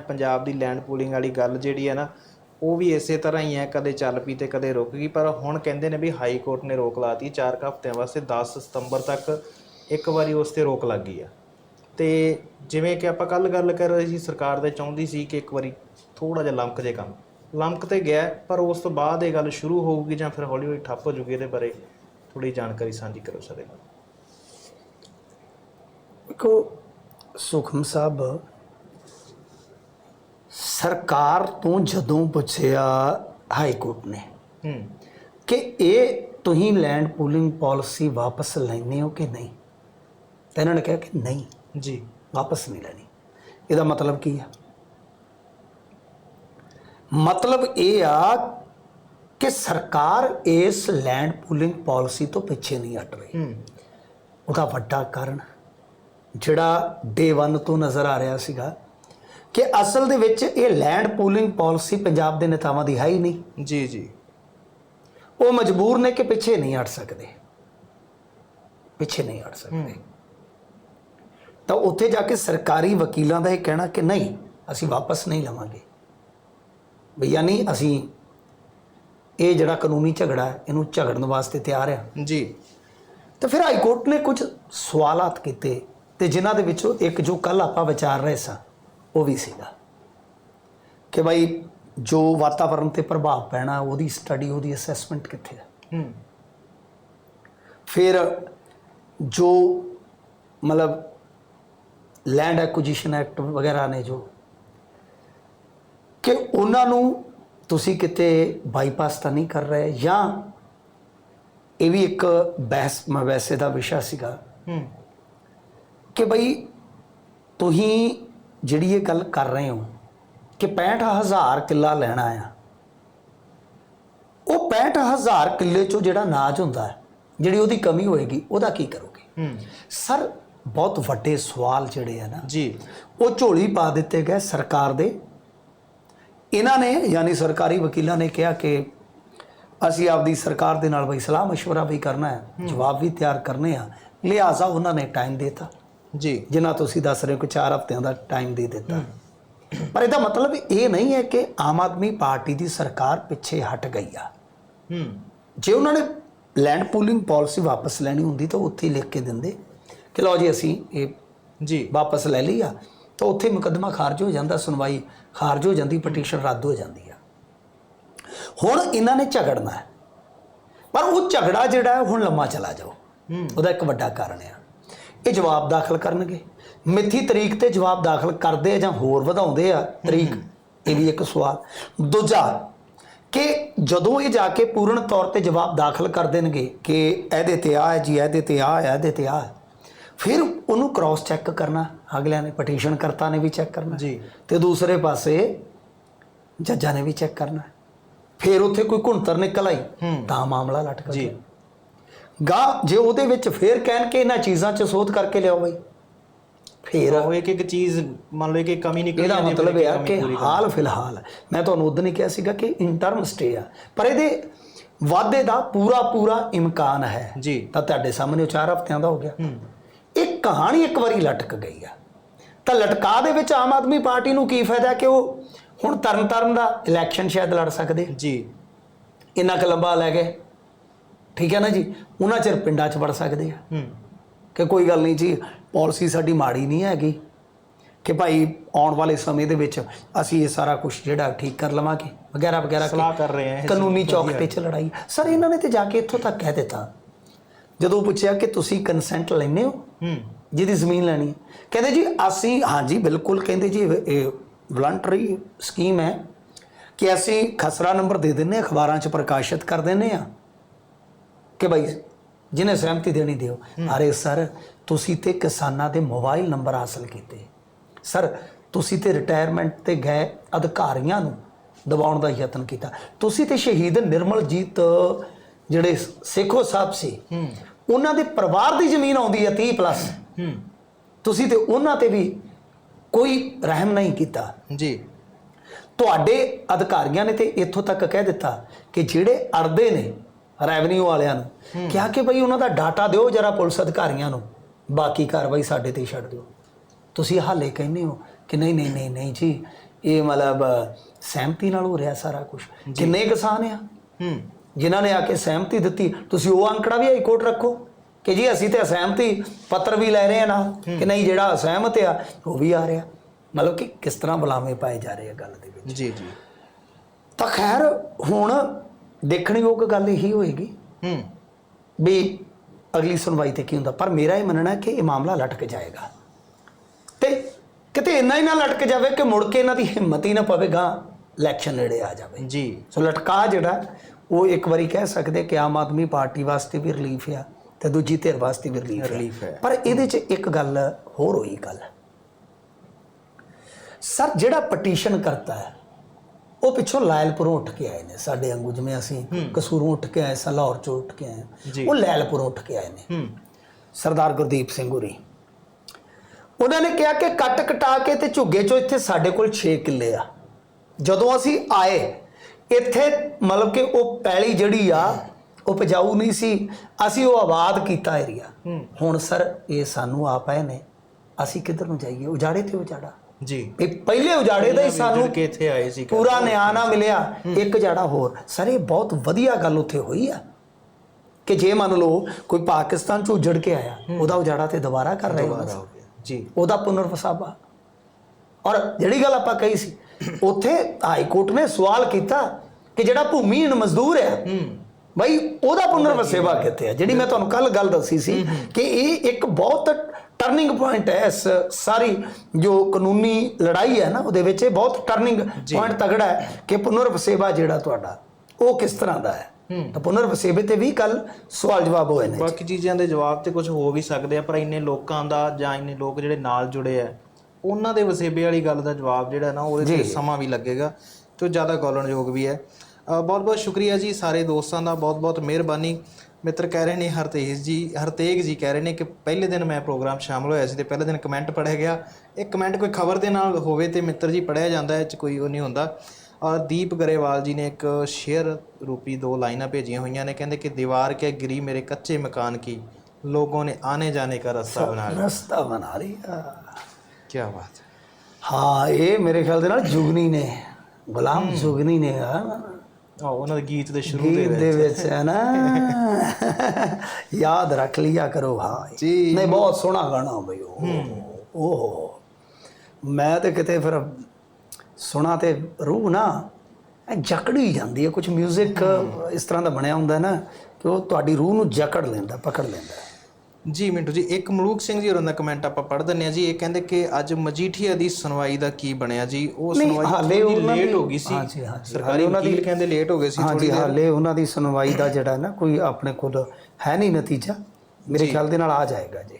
ਪੰਜਾਬ ਦੀ land pooling ਵਾਲੀ ਗੱਲ ਜਿਹੜੀ ਹੈ ਨਾ, ਉਹ ਵੀ ਇਸੇ ਤਰ੍ਹਾਂ ਹੀ ਹੈ, ਕਦੇ ਚੱਲ ਪਈ ਤੇ ਕਦੇ ਰੁਕ ਗਈ, ਪਰ ਹੁਣ ਕਹਿੰਦੇ ਨੇ ਵੀ ਹਾਈ ਕੋਰਟ ਨੇ ਰੋਕ ਲਾਤੀ 4 ਹਫ਼ਤਿਆਂ ਵਾਸਤੇ 10 ਸਤੰਬਰ ਤੱਕ ਇੱਕ ਵਾਰੀ ਉਸ ਤੇ ਰੋਕ ਲੱਗ ਗਈ ਆ। ਤੇ ਜਿਵੇਂ ਕਿ ਆਪਾਂ ਕੱਲ ਗੱਲ ਕਰ ਰਹੇ ਸੀ, ਸਰਕਾਰ ਦੇ ਚਾਹੁੰਦੀ ਸੀ ਕਿ ਇੱਕ ਵਾਰੀ ਥੋੜਾ ਜਿਹਾ ਲੰਕ ਜੇ ਕੰਮ। ਲੰਕ ਤੇ ਗਿਆ, ਪਰ ਉਸ ਤੋਂ ਬਾਅਦ ਇਹ ਗੱਲ ਸ਼ੁਰੂ ਹੋਊਗੀ ਜਾਂ ਫਿਰ ਹੌਲੀ ਹੌਲੀ ਠੱਪ ਹੋ ਜੂਗੀ, ਇਹਦੇ ਬਾਰੇ ਥੋੜੀ ਜਾਣਕਾਰੀ ਸਾਂਝੀ ਕਰੋ ਸਾਡੇ ਨਾਲ। ਦੇਖੋ, ਸੁਖਮ ਸਾਹਿਬ ਸਰਕਾਰ ਤੋਂ ਜਦੋਂ ਪੁੱਛਿਆ ਹਾਈ ਕੋਰਟ ਨੇ ਕਿ ਇਹ ਤੁਸੀਂ ਲੈਂਡ ਪੂਲਿੰਗ ਪਾਲਿਸੀ ਵਾਪਸ ਲੈਣੀ ਹੋ ਕਿ ਨਹੀਂ? ਤਾਂ ਇਹਨਾਂ ਨੇ ਕਿਹਾ ਕਿ ਨਹੀਂ। ਜੀ। ਵਾਪਸ ਨਹੀਂ ਲੈਣੀ। ਇਹਦਾ ਮਤਲਬ ਕੀ ਆ? ਮਤਲਬ ਇਹ ਆ ਕਿ ਸਰਕਾਰ ਇਸ ਲੈਂਡ ਪੂਲਿੰਗ ਪਾਲਿਸੀ ਤੋਂ ਪਿੱਛੇ ਨਹੀਂ ਹਟ ਰਹੀ। ਉਹਦਾ ਵੱਡਾ ਕਾਰਨ ਜਿਹੜਾ ਡੇ 1 ਤੋਂ ਨਜ਼ਰ ਆ ਰਿਹਾ ਸੀਗਾ ਕਿ ਅਸਲ ਦੇ ਵਿੱਚ ਇਹ ਲੈਂਡ ਪੂਲਿੰਗ ਪਾਲਿਸੀ ਪੰਜਾਬ ਦੇ ਨੇਤਾਵਾਂ ਦੀ ਹੈ ਹੀ ਨਹੀਂ। ਜੀ ਜੀ। ਉਹ ਮਜਬੂਰ ਨੇ ਕਿ ਪਿੱਛੇ ਨਹੀਂ ਹਟ ਸਕਦੇ। ਪਿੱਛੇ ਨਹੀਂ ਹਟ ਸਕਦੇ। ਤਾਂ ਉੱਥੇ ਜਾ ਕੇ ਸਰਕਾਰੀ ਵਕੀਲਾਂ ਦਾ ਇਹ ਕਹਿਣਾ ਕਿ ਨਹੀਂ ਅਸੀਂ ਵਾਪਸ ਨਹੀਂ ਲਵਾਂਗੇ। ਵੀ ਯਾਨੀ ਅਸੀਂ ਇਹ ਜਿਹੜਾ ਕਾਨੂੰਨੀ ਝਗੜਾ ਹੈ ਇਹਨੂੰ ਝਗੜਨ ਵਾਸਤੇ ਤਿਆਰ ਆ। ਜੀ। ਤਾਂ ਫਿਰ ਹਾਈ ਕੋਰਟ ਨੇ ਕੁਝ ਸਵਾਲਾਤ ਕੀਤੇ ਤੇ ਜਿਨ੍ਹਾਂ ਦੇ ਵਿੱਚੋਂ ਇੱਕ ਜੋ ਕੱਲ ਆਪਾਂ ਵਿਚਾਰ ਰਹੇ ਸਾਂ ਉਹ ਵੀ ਸੀਗਾ। ਕਿ ਭਾਈ ਜੋ ਵਾਤਾਵਰਣ ਤੇ ਪ੍ਰਭਾਵ ਪੈਣਾ ਉਹਦੀ ਸਟੱਡੀ ਉਹਦੀ ਅਸੈਸਮੈਂਟ ਕਿੱਥੇ ਹੈ ਹੂੰ। ਫਿਰ ਜੋ ਮਤਲਬ ਲੈਂਡ ਐਕੁਜੀਸ਼ਨ ਐਕਟ ਵਗੈਰਾ ਨੇ ਜੋ ਕਿ ਉਹਨਾਂ ਨੂੰ ਤੁਸੀਂ ਕਿਤੇ ਬਾਈਪਾਸ ਤਾਂ ਨਹੀਂ ਕਰ ਰਹੇ ਜਾਂ ਇਹ ਵੀ ਇੱਕ ਬਹਿਸ ਮਵੈਸੇ ਦਾ ਵਿਸ਼ਾ ਸੀਗਾ ਹੂੰ। ਕਿ ਬਈ ਤੁਸੀਂ ਜਿਹੜੀ ਇਹ ਗੱਲ ਕਰ ਰਹੇ ਹੋ ਕਿ 65000 ਕਿੱਲਾ ਲੈਣਾ ਆ ਉਹ 65000 ਕਿੱਲੇ ਚੋਂ ਜਿਹੜਾ ਨਾਜ ਹੁੰਦਾ ਹੈ ਜਿਹੜੀ ਉਹਦੀ ਕਮੀ ਹੋਏਗੀ ਉਹਦਾ ਕੀ ਕਰੋਗੇ ਹੂੰ ਸਰ ਬਹੁਤ ਵੱਡੇ ਸਵਾਲ ਜਿਹੜੇ ਆ ਨਾ ਜੀ ਉਹ ਝੋਲੀ ਪਾ ਦਿੱਤੇ ਗਏ ਸਰਕਾਰ ਦੇ ਇਹਨਾਂ ਨੇ ਯਾਨੀ ਸਰਕਾਰੀ ਵਕੀਲਾਂ ਨੇ ਕਿਹਾ ਕਿ ਅਸੀਂ ਆਪਦੀ ਸਰਕਾਰ ਦੇ ਨਾਲ ਬਈ ਸਲਾਹ مشورہ ਵੀ ਕਰਨਾ ਹੈ ਜਵਾਬ ਵੀ ਤਿਆਰ ਕਰਨੇ ਆ ਲਿਹਾਜ਼ਾ ਉਹਨਾਂ ਨੇ ਟਾਈਮ ਦਿੱਤਾ ਜੀ। ਜਿੰਨਾ ਤੁਸੀਂ ਦੱਸ ਰਹੇ ਹੋ ਕਿ 4 ਹਫ਼ਤਿਆਂ ਦਾ ਟਾਈਮ ਦੇ ਦਿੱਤਾ। ਪਰ ਇਹਦਾ ਮਤਲਬ ਇਹ ਨਹੀਂ ਹੈ ਕਿ ਆਮ ਆਦਮੀ ਪਾਰਟੀ ਦੀ ਸਰਕਾਰ ਪਿੱਛੇ ਹਟ ਗਈ ਆ। ਹੂੰ। ਜੇ ਉਹਨਾਂ ਨੇ ਲੈਂਡ ਪੂਲਿੰਗ ਪਾਲਿਸੀ ਵਾਪਸ ਲੈਣੀ ਹੁੰਦੀ ਤਾਂ ਉੱਥੇ ਲਿਖ ਕੇ ਦਿੰਦੇ ਕਿ ਲਓ ਜੀ ਅਸੀਂ ਇਹ ਜੀ। ਵਾਪਸ ਲੈ ਲਈ ਆ ਤਾਂ ਉੱਥੇ ਮੁਕੱਦਮਾ ਖਾਰਜ ਹੋ ਜਾਂਦਾ ਸੁਣਵਾਈ ਖਾਰਜ ਹੋ ਜਾਂਦੀ ਪਟੀਸ਼ਨ ਰੱਦ ਹੋ ਜਾਂਦੀ ਆ। ਹੁਣ ਇਹਨਾਂ ਨੇ ਝਗੜਨਾ ਹੈ। ਪਰ ਉਹ ਝਗੜਾ ਜਿਹੜਾ ਹੁਣ ਲੰਮਾ ਚਲਾ ਜਾਓ। ਉਹਦਾ ਇੱਕ ਵੱਡਾ ਕਾਰਨ ਆ। ਇਹ ਜਵਾਬ ਦਾਖਲ ਕਰਨਗੇ। ਮਿੱਥੀ ਤਰੀਕ ਤੇ ਜਵਾਬ ਦਾਖਲ ਕਰਦੇ ਆ ਜਾਂ ਹੋਰ ਵਧਾਉਂਦੇ ਆ? ਤਰੀਕ ਇਹ ਵੀ ਇੱਕ ਸਵਾਲ। ਦੂਜਾ ਕਿ ਜਦੋਂ ਇਹ ਜਾ ਕੇ ਪੂਰਨ ਤੌਰ ਤੇ ਜਵਾਬ ਦਾਖਲ ਕਰ ਦੇਣਗੇ ਕਿ ਇਹਦੇ ਤੇ ਆ ਹੈ ਜੀ ਇਹਦੇ ਤੇ ਆ ਹੈ ਇਹਦੇ ਤੇ ਆ ਹੈ ਫਿਰ ਉਹਨੂੰ ਕ੍ਰਾਸ ਚੈੱਕ ਕਰਨਾ। ਅਗਲਿਆਂ ਨੇ ਪਟੀਸ਼ਨ ਕਰਤਾ ਨੇ ਵੀ ਚੈੱਕ ਕਰਨਾ। ਜੀ। ਤੇ ਦੂਸਰੇ ਪਾਸੇ ਜੱਜਾਂ ਨੇ ਵੀ ਚੈੱਕ ਕਰਨਾ। ਫਿਰ ਉੱਥੇ ਕੋਈ ਘੁੰਤਰ ਨਿਕਲ ਆਈ। ਤਾਂ ਮਾਮਲਾ ਲਟਕ ਜੀ। ਗਿਆ। ਗਾ ਜੇ ਉਹਦੇ ਵਿੱਚ ਫੇਰ ਕਹਿਣ ਕਿ ਇਹਨਾਂ ਚੀਜ਼ਾਂ 'ਚ ਸੋਧ ਕਰਕੇ ਲਿਆਓ ਬਈ। ਫੇਰ ਉਹ ਇੱਕ ਇੱਕ ਚੀਜ਼ ਮੰਨ ਲਓ ਕਿ ਕਮੀ ਨਿਕਲੀ ਇਹਦਾ ਮਤਲਬ ਇਹ ਆ ਕਿ। ਹਾਲ ਫਿਲਹਾਲ ਮੈਂ ਤੁਹਾਨੂੰ ਉਦੋਂ ਹੀ ਕਿਹਾ ਸੀਗਾ ਕਿ ਇੰਟਰਮ ਸਟੇ ਆ। ਪਰ ਇਹਦੇ ਵਾਅਦੇ ਦਾ ਪੂਰਾ ਪੂਰਾ ਇਮਕਾਨ ਹੈ। ਜੀ। ਤਾਂ ਤੁਹਾਡੇ ਸਾਹਮਣੇ ਉਹ 4 ਹਫ਼ਤਿਆਂ ਦਾ ਹੋ ਗਿਆ। ਇਹ ਕਹਾਣੀ ਇੱਕ ਵਾਰੀ ਲਟਕ ਗਈ ਆ। ਤਾਂ ਲਟਕਾ ਦੇ ਵਿੱਚ ਆਮ ਆਦਮੀ ਪਾਰਟੀ ਨੂੰ ਕੀ ਫਾਇਦਾ ਕਿ ਉਹ ਹੁਣ ਤਰਨ ਤਾਰਨ ਦਾ ਇਲੈਕਸ਼ਨ ਸ਼ਾਇਦ ਲੜ ਸਕਦੇ? ਜੀ। ਇੰਨਾ ਕੁ ਲੰਬਾ ਲੈ ਗਏ। ਠੀਕ ਹੈ ਨਾ ਜੀ? ਉਹਨਾਂ ਚਿਰ ਪਿੰਡਾਂ 'ਚ ਵੜ ਸਕਦੇ ਆ। ਹੂੰ। ਕਿ ਕੋਈ ਗੱਲ ਨਹੀਂ ਜੀ ਪਾਲਿਸੀ ਸਾਡੀ ਮਾੜੀ ਨਹੀਂ ਹੈਗੀ। ਕਿ ਭਾਈ ਆਉਣ ਵਾਲੇ ਸਮੇਂ ਦੇ ਵਿੱਚ ਅਸੀਂ ਇਹ ਸਾਰਾ ਕੁਝ ਜਿਹੜਾ ਠੀਕ ਕਰ ਲਵਾਂਗੇ। ਵਗੈਰਾ ਵਗੈਰਾ ਸਲਾਹ ਕਰ ਰਹੇ ਇਹ ਕਾਨੂੰਨੀ ਚੌਕਟੇ 'ਚ ਲੜਾਈ। ਸਰ ਇਹਨਾਂ ਨੇ ਤੇ ਜਾ ਕੇ ਇੱਥੋਂ ਤੱਕ ਕਹਿ ਦਿੱਤਾ। ਜਦੋਂ ਪੁੱਛਿਆ ਕਿ ਤੁਸੀਂ ਕੰਸੈਂਟ ਲੈਂਦੇ ਹੋ? ਹੂੰ। ਜਿਹਦੀ ਜ਼ਮੀਨ ਲੈਣੀ ਹੈ। ਕਹਿੰਦੇ ਜੀ ਅਸੀਂ ਹਾਂਜੀ ਬਿਲਕੁਲ ਕਹਿੰਦੇ ਜੀ ਇਹ- ਵਲੰਟਰੀ ਸਕੀਮ ਹੈ ਕਿ ਅਸੀਂ ਖਸਰਾ ਨੰਬਰ ਦੇ ਦਿੰਨੇ ਅਖਬਾਰਾਂ 'ਚ ਪ੍ਰਕਾਸ਼ਿਤ ਕਰ ਦਿੰਨੇ ਆ ਕਿ ਭਾਈ ਜਿਹਨੇ ਸਹਿਮਤੀ ਦੇਣੀ ਦਿਓ। ਅਰੇ ਸਰ ਤੁਸੀਂ ਤੇ ਕਿਸਾਨਾਂ ਦੇ ਮੋਬਾਈਲ ਨੰਬਰ ਹਾਸਲ ਕੀਤੇ। ਸਰ ਤੁਸੀਂ ਤੇ ਰਿਟਾਇਰਮੈਂਟ ਤੇ ਗਏ ਅਧਿਕਾਰੀਆਂ ਨੂੰ ਦਬਾਉਣ ਦਾ ਯਤਨ ਕੀਤਾ। ਤੁਸੀਂ ਤੇ ਸ਼ਹੀਦ ਨਿਰਮਲਜੀਤ ਜਿਹੜੇ ਸੇਖੋ ਸਾਹਿਬ ਸੀ ਉਹਨਾਂ ਦੇ ਪਰਿਵਾਰ ਦੀ ਜ਼ਮੀਨ ਆਉਂਦੀ ਹੈ 30 ਪਲੱਸ ਤੁਸੀਂ ਤੇ ਉਹਨਾਂ ਤੇ ਵੀ ਕੋਈ ਰਹਿਮ ਨਹੀਂ ਕੀਤਾ। ਜੀ। ਤੁਹਾਡੇ ਅਧਿਕਾਰੀਆਂ ਨੇ ਤੇ ਇੱਥੋਂ ਤੱਕ ਕਹਿ ਦਿੱਤਾ ਕਿ ਜਿਹੜੇ ਅੜਦੇ ਨੇ ਰੈਵਨਿਊ ਵਾਲਿਆਂ ਨੂੰ। ਕਿਹਾ ਕਿ ਭਈ ਉਹਨਾਂ ਦਾ ਡਾਟਾ ਦਿਓ ਜਰਾ ਪੁਲਿਸ ਅਧਿਕਾਰੀਆਂ ਨੂੰ। ਬਾਕੀ ਕਾਰਵਾਈ ਸਾਡੇ ਤੇ ਛੱਡ ਦਿਓ। ਤੁਸੀਂ ਹਾਲੇ ਕਹਿੰਦੇ ਹੋ ਕਿ ਨਹੀਂ ਨਹੀਂ ਨਹੀਂ ਨਹੀਂ ਜੀ ਇਹ ਮਤਲਬ ਸਹਿਮਤੀ ਨਾਲ ਹੋ ਰਿਹਾ ਸਾਰਾ ਕੁਝ ਕਿੰਨੇ ਕਿਸਾਨ ਆ? ਜਿਨ੍ਹਾਂ ਨੇ ਆ ਕੇ ਸਹਿਮਤੀ ਦਿੱਤੀ। ਤੁਸੀਂ ਉਹ ਅੰਕੜਾ ਵੀ ਹਾਈ ਕੋਰਟ ਰੱਖੋ ਕਿ ਜੀ ਅਸੀਂ ਤੇ ਅਸਹਿਮਤੀ ਪੱਤਰ ਵੀ ਲੈ ਰਹੇ ਆ ਨਾ ਕਿ ਨਹੀਂ ਜਿਹੜਾ ਅਸਹਿਮਤ ਆ ਉਹ ਵੀ ਆ ਰਿਹਾ। ਮਤਲਬ ਕਿ ਕਿਸ ਤਰ੍ਹਾਂ ਬੁਲਾਵੇਂ ਪਾਏ ਜਾ ਰਹੇ ਆ ਗੱਲ ਦੇ ਵਿੱਚ। ਜੀ ਜੀ। ਤਾਂ ਖੈਰ ਹੁਣ ਦੇਖਣਯੋਗ ਗੱਲ ਇਹੀ ਹੋਏਗੀ ਹੂੰ। ਵੀ ਅਗਲੀ ਸੁਣਵਾਈ ਤੇ ਕੀ ਹੁੰਦਾ। ਪਰ ਮੇਰਾ ਇਹ ਮੰਨਣਾ ਕਿ ਇਹ ਮਾਮਲਾ ਲਟਕ ਜਾਏਗਾ। ਤੇ ਕਿਤੇ ਇੰਨਾ ਹੀ ਨਾ ਲਟਕ ਜਾਵੇ ਕਿ ਮੁੜ ਕੇ ਇਹਨਾਂ ਦੀ ਹਿੰਮਤ ਹੀ ਨਾ ਪਵੇਗਾ ਇਲੈਕਸ਼ਨ ਨੇੜੇ ਆ ਜਾਵੇ। ਜੀ। ਸੋ ਲਟਕਾ ਜਿਹੜਾ ਉਹ ਇੱਕ ਵਾਰੀ ਕਹਿ ਸਕਦੇ ਕਿ ਆਮ ਆਦਮੀ ਪਾਰਟੀ ਵਾਸਤੇ ਵੀ ਰਿਲੀਫ ਆ ਤੇ ਦੂਜੀ ਧਿਰ ਵਾਸਤੇ ਵੀ ਰਿਲੀਫ। ਹੈ ਪਰ ਇਹਦੇ 'ਚ ਇੱਕ ਗੱਲ ਹੋਰ ਹੋਈ ਗੱਲ। ਸਰ ਜਿਹੜਾ ਪਟੀਸ਼ਨ ਕਰਤਾ ਹੈ ਉਹ ਪਿੱਛੋਂ ਲਾਇਲਪੁਰੋਂ ਉੱਠ ਕੇ ਆਏ ਨੇ ਸਾਡੇ ਵਾਂਗੂ ਜਿਵੇਂ ਅਸੀਂ ਕਸੂਰੋਂ ਉੱਠ ਕੇ ਆਏ ਸਾਂ ਲਾਹੌਰ ਚੋਂ ਉੱਠ ਕੇ ਆਏ। ਉਹ ਲਾਇਲਪੁਰੋਂ ਉੱਠ ਕੇ ਆਏ ਨੇ। ਸਰਦਾਰ ਗੁਰਦੀਪ ਸਿੰਘ ਹੋਰੀ। ਉਹਨਾਂ ਨੇ ਕਿਹਾ ਕਿ ਕੱਟ ਕਟਾ ਕੇ ਤੇ ਝੁੱਗੇ ਚੋਂ ਇੱਥੇ ਸਾਡੇ ਕੋਲ 6 ਕਿੱਲੇ ਆ। ਜਦੋਂ ਅਸੀਂ ਆਏ ਇੱਥੇ ਮਤਲਬ ਕਿ ਉਹ ਪੈਲੀ ਜਿਹੜੀ ਆ ਉਹ ਉਪਜਾਊ ਨਹੀਂ ਸੀ। ਅਸੀਂ ਉਹ ਆਬਾਦ ਕੀਤਾ ਏਰੀਆ ਹੁਣ ਸਰ ਇਹ ਸਾਨੂੰ ਆ ਪਏ ਨੇ। ਅਸੀਂ ਕਿੱਧਰ ਨੂੰ ਜਾਈਏ? ਉਜਾੜੇ ਤੇ ਉਜਾੜਾ। ਜੀ। ਇਹ ਪਹਿਲੇ ਉਜਾੜੇ ਦਾ ਹੀ ਸਾਨੂੰ ਕਿ ਇੱਥੇ ਆਏ ਸੀ ਪੂਰਾ ਨਿਆਂ ਨਾ ਮਿਲਿਆ ਇੱਕ ਜਾੜਾ ਹੋਰ। ਸਰ ਇਹ ਬਹੁਤ ਵਧੀਆ ਗੱਲ ਉੱਥੇ ਹੋਈ ਆ। ਕਿ ਜੇ ਮੰਨ ਲਓ ਕੋਈ ਪਾਕਿਸਤਾਨ ਚ ਉਜੜ ਕੇ ਆਇਆ ਉਹਦਾ ਉਜਾੜਾ ਤੇ ਦੁਬਾਰਾ ਕਰ ਰਹੇ ਹੋ। ਜੀ। ਉਹਦਾ ਪੁਨਰ ਵਸਾਵਾ ਔਰ ਜਿਹੜੀ ਗੱਲ ਆਪਾਂ ਕਹੀ ਸੀ ਉੱਥੇ ਹਾਈ ਕੋਰਟ ਨੇ ਸਵਾਲ ਕੀਤਾ ਕਿ ਜਿਹੜਾ ਭੂਮੀਹੀਣ ਮਜ਼ਦੂਰ ਹੈ। ਬਈ ਉਹਦਾ ਪੁਨਰ ਵਸੇਵਾ ਕਿੱਥੇ ਹੈ ਜਿਹੜੀ ਮੈਂ ਤੁਹਾਨੂੰ ਕੱਲ ਗੱਲ ਦੱਸੀ ਸੀ ਕਿ ਇਹ ਇੱਕ ਬਹੁਤ ਟਰਨਿੰਗ ਪੁਆਇੰਟ ਹੈ ਇਸ ਸਾਰੀ ਜੋ ਕਾਨੂੰਨੀ ਲੜਾਈ ਹੈ ਨਾ ਉਹਦੇ ਵਿੱਚ ਇਹ ਬਹੁਤ ਟਰਨਿੰਗ ਪੁਆਇੰਟ ਤਗੜਾ ਹੈ ਕਿ ਪੁਨਰ ਵਸੇਵਾ ਜਿਹੜਾ ਤੁਹਾਡਾ ਉਹ ਕਿਸ ਤਰ੍ਹਾਂ ਦਾ ਹੈ? ਤਾਂ ਪੁਨਰ ਵਸੇਵੇ ਤੇ ਵੀ ਕੱਲ ਸਵਾਲ ਜਵਾਬ ਹੋਏ ਨੇ। ਬਾਕੀ ਚੀਜ਼ਾਂ ਦੇ ਜਵਾਬ ਤੇ ਕੁਝ ਹੋ ਵੀ ਸਕਦੇ ਆ ਪਰ ਇੰਨੇ ਲੋਕਾਂ ਦਾ ਜਾਂ ਇੰਨੇ ਲੋਕ ਜਿਹੜੇ ਨਾਲ ਜੁੜੇ ਆ ਉਹਨਾਂ ਦੇ ਵਸੇਬੇ ਵਾਲੀ ਗੱਲ ਦਾ ਜਵਾਬ ਜਿਹੜਾ ਨਾ ਉਹਦੇ ਤੇ ਸਮਾਂ ਵੀ ਲੱਗੇਗਾ ਤੇ ਜ਼ਿਆਦਾ ਗੌਲਣਯੋਗ ਵੀ ਹੈ। ਬਹੁਤ ਬਹੁਤ ਸ਼ੁਕਰੀਆ ਜੀ ਸਾਰੇ ਦੋਸਤਾਂ ਦਾ ਬਹੁਤ ਬਹੁਤ ਮਿਹਰਬਾਨੀ। ਮਿੱਤਰ ਕਹਿ ਰਹੇ ਨੇ ਹਰਤੇਜ ਜੀ ਹਰਤੇਗ ਜੀ ਕਹਿ ਰਹੇ ਨੇ ਕਿ ਪਹਿਲੇ ਦਿਨ ਮੈਂ ਪ੍ਰੋਗਰਾਮ ਸ਼ਾਮਲ ਹੋਇਆ ਸੀ ਤੇ ਪਹਿਲੇ ਦਿਨ ਕਮੈਂਟ ਪੜਿਆ ਗਿਆ। ਇਹ ਕਮੈਂਟ ਕੋਈ ਖਬਰ ਦੇ ਨਾਲ ਹੋਵੇ ਤੇ ਮਿੱਤਰ ਜੀ ਪੜਿਆ ਜਾਂਦਾ ਹੈ ਚ ਕੋਈ ਉਹ ਨਹੀਂ ਹੁੰਦਾ। ਔਰ ਦੀਪ ਗਰੇਵਾਲ ਜੀ ਨੇ ਇੱਕ ਸ਼ੇਅਰ ਰੂਪੀ ਦੋ ਲਾਈਨਾਂ ਭੇਜੀਆਂ ਹੋਈਆਂ ਨੇ ਕਹਿੰਦੇ ਕਿ ਦੀਵਾਰ ਕੇ ਗਰੀ ਮੇਰੇ ਕੱਚੇ ਮਕਾਨ ਕੀ ਲੋਗੋਂ ਨੇ ਆਨੇ ਜਾਣੇ ਦਾ ਰਸਤਾ ਬਣਾ ਲਿਆ। ਰਸਤਾ ਬਣਾ ਲਿਆ। ਆ ਕੀ ਬਾਤ ਹਾਂ। ਇਹ ਮੇਰੇ ਖਿਆਲ ਦੇ ਨਾਲ ਜੁਗਨੀ ਨੇ ਗੁਲਾਮ ਜੁਗਨੀ ਨੇ ਆ ਉਹਨਾਂ ਦੇ ਗੀਤ ਦੇ ਸ਼ੁਰੂ ਦੇ ਗੀਤ ਦੇ ਵਿੱਚ। ਹੈ ਨਾ। ਯਾਦ ਰੱਖ ਲਿਆ ਕਰੋ ਭਾਈ ਜੀ। ਨਹੀਂ ਬਹੁਤ ਸੋਹਣਾ ਗਾਣਾ ਬਈ ਉਹ। ਉਹ ਮੈਂ ਤੇ ਕਿਤੇ ਫਿਰ ਸੁਣਾ ਤੇ ਰੂਹ ਨਾ ਇਹ ਜਕੜੀ ਜਾਂਦੀ ਹੈ। ਕੁਝ 뮤직 ਇਸ ਤਰ੍ਹਾਂ ਦਾ ਬਣਿਆ ਹੁੰਦਾ ਨਾ ਕਿ ਉਹ ਤੁਹਾਡੀ ਰੂਹ ਨੂੰ ਜਕੜ ਲੈਂਦਾ ਪਕੜ ਲੈਂਦਾ। ਜੀ ਮਿੰਟੂ ਜੀ ਇੱਕ ਮਲੂਕ ਸਿੰਘ ਜੀ ਹੋਰਾਂ ਦਾ ਕਮੈਂਟ ਆਪਾਂ ਪੜ੍ਹ ਦਿੰਨੇ ਆ ਜੀ। ਇਹ ਕਹਿੰਦੇ ਕਿ ਅੱਜ ਮਜੀਠੀਆ ਦੀ ਸੁਣਵਾਈ ਦਾ ਕੀ ਬਣਿਆ ਜੀ? ਉਹ ਸੁਣਵਾਈ ਹਾਲੇ ਥੋੜੀ ਲੇਟ ਹੋ ਗਈ ਸੀ। ਹਾਂਜੀ, ਹਾਂਜੀ। ਸਰਕਾਰੀ ਉਹਨਾਂ ਦੀ- ਕਹਿੰਦੇ ਲੇਟ ਹੋ ਗਏ ਸੀ ਹਾਂਜੀ ਹਾਲੇ ਉਹਨਾਂ ਦੀ ਸੁਣਵਾਈ ਦਾ ਜਿਹੜਾ ਨਾ ਕੋਈ ਆਪਣੇ ਕੋਲ ਹੈ ਨਹੀਂ ਨਤੀਜਾ। ਮੇਰੇ ਖਿਆਲ ਦੇ ਨਾਲ ਆ ਜਾਏਗਾ ਜੀ।